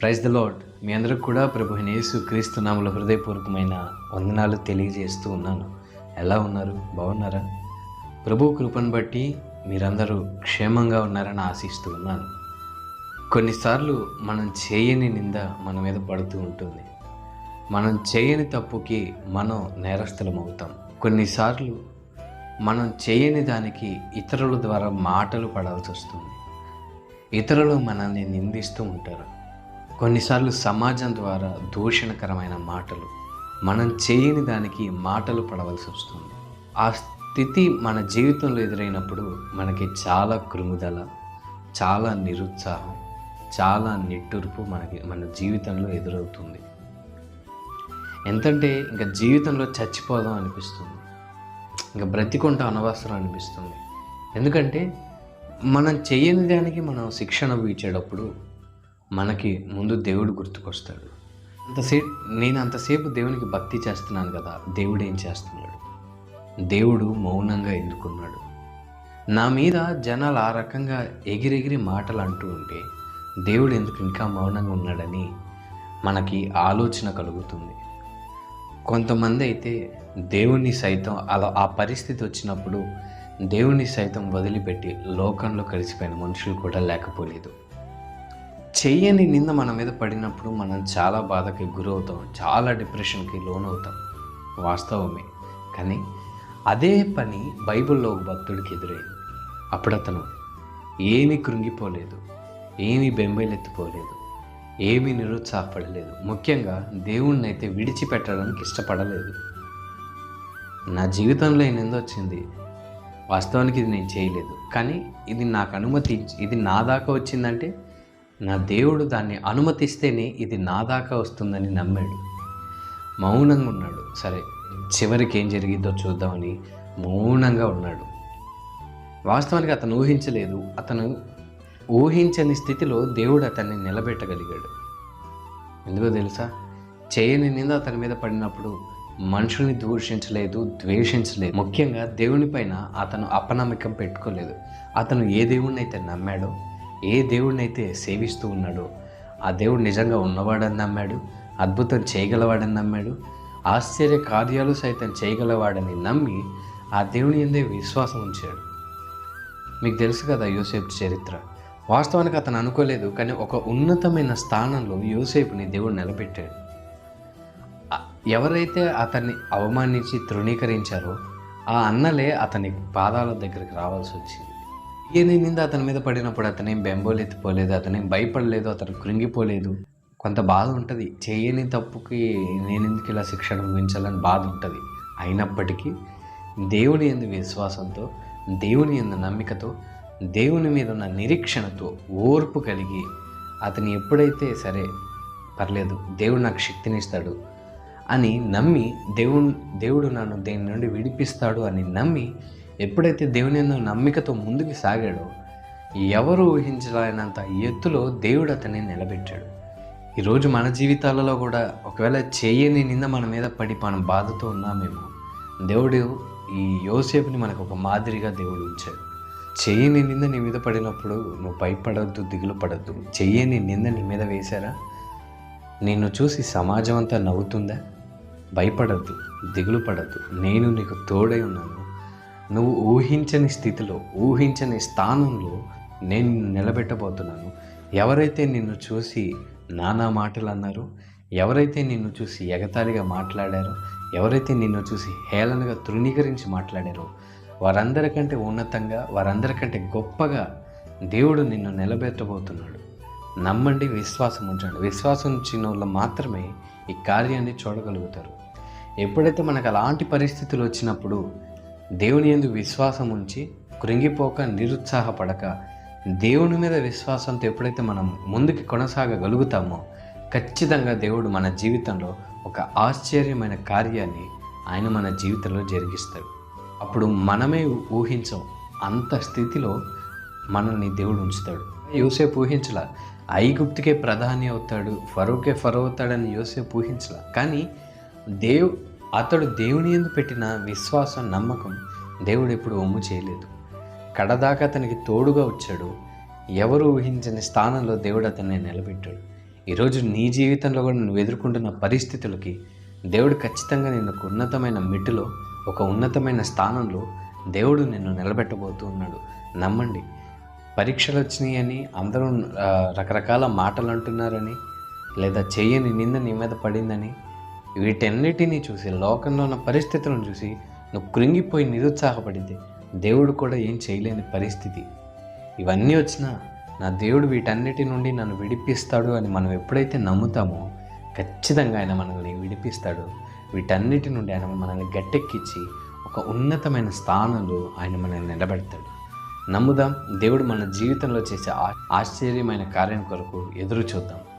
Praise the lord మీ అందరికి కూడా ప్రభు యేసు క్రీస్తు నామల హృదయపూర్వకమైన వందనాలు తెలియజేస్తూ ఉన్నాను. ఎలా ఉన్నారు? బాగున్నారా? ప్రభు కృపను బట్టి మీరందరూ క్షేమంగా ఉన్నారని ఆశిస్తూ ఉన్నాను. కొన్నిసార్లు మనం చేయని నింద మన మీద పడుతూ ఉంటుంది. మనం చేయని తప్పుకి మనం నేరస్తులం అవుతాం కొన్నిసార్లు మనం చేయని దానికి ఇతరుల ద్వారా మాటలు పడాల్సి వస్తుంది. ఇతరులు మనల్ని నిందిస్తూ ఉంటారు. కొన్నిసార్లు సమాజం ద్వారా దూషణకరమైన మాటలు మనం చేయని దానికి మాటలు పడవలసి వస్తుంది. ఆ స్థితి మన జీవితంలో ఎదురైనప్పుడు మనకి చాలా కృముదల చాలా నిరుత్సాహం చాలా నిట్టూర్పు మనకి మన జీవితంలో ఎదురవుతుంది. ఎంతంటే ఇంకా జీవితంలో చచ్చిపోదాం అనిపిస్తుంది. ఇంకా బ్రతికొంట అనవసరం అనిపిస్తుంది. ఎందుకంటే మనం చేయని దానికి మనం శిక్షణ ఇచ్చేటప్పుడు మనకి ముందు దేవుడు గుర్తుకొస్తాడు. అంతసేపు నేను అంతసేపు దేవునికి భక్తి చేస్తున్నాను కదా దేవుడు ఏం చేస్తున్నాడు? దేవుడు మౌనంగా ఎందుకున్నాడు? నా మీద జనాలు ఆ రకంగా ఎగిరెగిరి మాటలు అంటూ ఉంటే దేవుడు ఎందుకు ఇంకా మౌనంగా ఉన్నాడని మనకి ఆలోచన కలుగుతుంది. కొంతమంది అయితే దేవుణ్ణి సైతం అలా ఆ పరిస్థితి వచ్చినప్పుడు దేవుణ్ణి సైతం వదిలిపెట్టి లోకంలో కలిసిపోయిన మనుషులు కూడా లేకపోలేదు. చేయని నింద మన మీద పడినప్పుడు మనం చాలా బాధకి గురవుతాం చాలా డిప్రెషన్కి లోనవుతాం వాస్తవమే. కానీ అదే పని బైబిల్లో ఒక భక్తుడికి ఎదురైంది. అప్పుడు అతను ఏమీ కృంగిపోలేదు ఏమీ బెంబేలెత్తిపోలేదు ఏమీ నిరుత్సాహపడలేదు. ముఖ్యంగా దేవుణ్ణి అయితే విడిచిపెట్టడానికి ఇష్టపడలేదు. నా జీవితంలో ఈ నింద వచ్చింది. వాస్తవానికి ఇది నేను చేయలేదు. కానీ ఇది నాకు అనుమతి ఇది నా దాకా వచ్చిందంటే నా దేవుడు దాన్ని అనుమతిస్తేనే ఇది నా దాకా వస్తుందని నమ్మాడు. మౌనంగా ఉన్నాడు. సరే చివరికి ఏం జరిగిందో చూద్దామని మౌనంగా ఉన్నాడు. వాస్తవానికి అతను ఊహించలేదు. అతను ఊహించని స్థితిలో దేవుడు అతన్ని నిలబెట్టగలిగాడు. ఎందుకో తెలుసా? చేయని నింద అతని మీద పడినప్పుడు మనుషుల్ని దూషించలేదు ద్వేషించలేదు. ముఖ్యంగా దేవుని పైన అతను అపనమ్మకం పెట్టుకోలేదు. అతను ఏ దేవుడిని అయితే నమ్మాడో ఏ దేవుడినైతే సేవిస్తూ ఉన్నాడో ఆ దేవుడు నిజంగా ఉన్నవాడని నమ్మాడు అద్భుతం చేయగలవాడని నమ్మాడు ఆశ్చర్య కార్యాలు సైతం చేయగలవాడని నమ్మి ఆ దేవుని ఎందే విశ్వాసం ఉంచాడు. మీకు తెలుసు కదా యోసేపు చరిత్ర. వాస్తవానికి అతను అనుకోలేదు కానీ ఒక ఉన్నతమైన స్థానంలో యోసేపుని దేవుడు నిలబెట్టాడు. ఎవరైతే అతన్ని అవమానించి తృణీకరించారో ఆ అన్నలే అతని పాదాల దగ్గరికి రావాల్సి వచ్చింది. ఏ నింద అతని మీద పడినప్పుడు అతనేం బెంబోలెత్తిపోలేదు అతనేం భయపడలేదు అతను కృంగిపోలేదు? కొంత బాధ ఉంటుంది. చేయని తప్పుకి నేను ఎందుకు ఇలా శిక్షణ అనుభవించాలని బాధ ఉంటుంది. అయినప్పటికీ దేవుని ఎందు విశ్వాసంతో దేవుని ఎందు నమ్మికతో దేవుని మీద ఉన్న నిరీక్షణతో ఓర్పు కలిగి అతను ఎప్పుడైతే సరే పర్లేదు దేవుడు నాకు శక్తినిస్తాడు అని నమ్మి దేవుడు దేవుడు నన్ను దేని నుండి విడిపిస్తాడు అని నమ్మి ఎప్పుడైతే దేవుని ఎందుకు నమ్మికతో ముందుకు సాగాడో ఎవరు ఊహించలేనంత ఎత్తులో దేవుడు అతన్ని నిలబెట్టాడు. ఈరోజు మన జీవితాలలో కూడా ఒకవేళ చేయని నింద మన మీద పడి మనం బాధతో ఉన్నామేమో దేవుడు ఈ యోసేపుని మనకు ఒక మాదిరిగా దేవుడు ఉంచాడు. చెయ్యని నింద నీ మీద పడినప్పుడు నువ్వు భయపడద్దు దిగులు పడద్దు. చెయ్యని నింద నీ మీద వేశారా? నిన్ను చూసి సమాజం అంతా నవ్వుతుందా? భయపడద్దు దిగులు పడద్దు. నేను నీకు తోడై ఉన్నాను. నువ్వు ఊహించని స్థితిలో ఊహించని స్థానంలో నేను నిలబెట్టబోతున్నాను. ఎవరైతే నిన్ను చూసి నానా మాటలు అన్నారో ఎవరైతే నిన్ను చూసి ఎగతాళిగా మాట్లాడారో ఎవరైతే నిన్ను చూసి హేళనగా తృణీకరించి మాట్లాడారో వారందరికంటే ఉన్నతంగా వారందరికంటే గొప్పగా దేవుడు నిన్ను నిలబెట్టబోతున్నాడు. నమ్మండి విశ్వాసం ఉంచండి. విశ్వాసం ఉంచిన వాళ్ళు మాత్రమే ఈ కార్యాన్ని చూడగలుగుతారు. ఎప్పుడైతే మనకు అలాంటి పరిస్థితులు వచ్చినప్పుడు దేవుని ఎందు విశ్వాసం ఉంచి కృంగిపోక నిరుత్సాహపడక దేవుని మీద విశ్వాసంతో ఎప్పుడైతే మనం ముందుకు కొనసాగగలుగుతామో ఖచ్చితంగా దేవుడు మన జీవితంలో ఒక ఆశ్చర్యమైన కార్యాన్ని ఆయన మన జీవితంలో జరిగిస్తాడు. అప్పుడు మనమే ఊహించం అంత స్థితిలో మనల్ని దేవుడు ఉంచుతాడు. యోసేపు ఊహించలా ఐగుప్తుకే ప్రధాని అవుతాడు ఫరోకే ఫరో అవుతాడని యోసేపు ఊహించలా. కానీ దేవ్ అతడు దేవుని ఎందు పెట్టిన విశ్వాసం నమ్మకం దేవుడు ఎప్పుడు ఒమ్ము చేయలేదు. కడదాకా అతనికి తోడుగా వచ్చాడు. ఎవరు ఊహించని స్థానంలో దేవుడు అతన్ని నిలబెట్టాడు. ఈరోజు నీ జీవితంలో కూడా నువ్వు ఎదుర్కొంటున్న పరిస్థితులకి దేవుడు ఖచ్చితంగా నిన్ను ఒక ఉన్నతమైన మిట్టులో ఒక ఉన్నతమైన స్థానంలో దేవుడు నిన్ను నిలబెట్టబోతూ ఉన్నాడు. నమ్మండి. పరీక్షలు వచ్చినాయని అందరూ రకరకాల మాటలు అంటున్నారని లేదా చేయని నింద నీ మీద పడిందని వీటన్నిటినీ చూసి లోకంలో ఉన్న పరిస్థితులను చూసి నువ్వు కృంగిపోయి నిరుత్సాహపడింది. దేవుడు కూడా ఏం చేయలేని పరిస్థితి. ఇవన్నీ వచ్చినా నా దేవుడు వీటన్నిటి నుండి నన్ను విడిపిస్తాడు అని మనం ఎప్పుడైతే నమ్ముతామో ఖచ్చితంగా ఆయన మనల్ని విడిపిస్తాడు. వీటన్నిటి నుండి ఆయన మనల్ని గట్టెక్కించి ఒక ఉన్నతమైన స్థానంలో ఆయన మనల్ని నిలబెడతాడు. నమ్ముదాం దేవుడు మన జీవితంలో చేసే ఆ- ఆశ్చర్యమైన కార్యం కొరకు ఎదురు చూద్దాం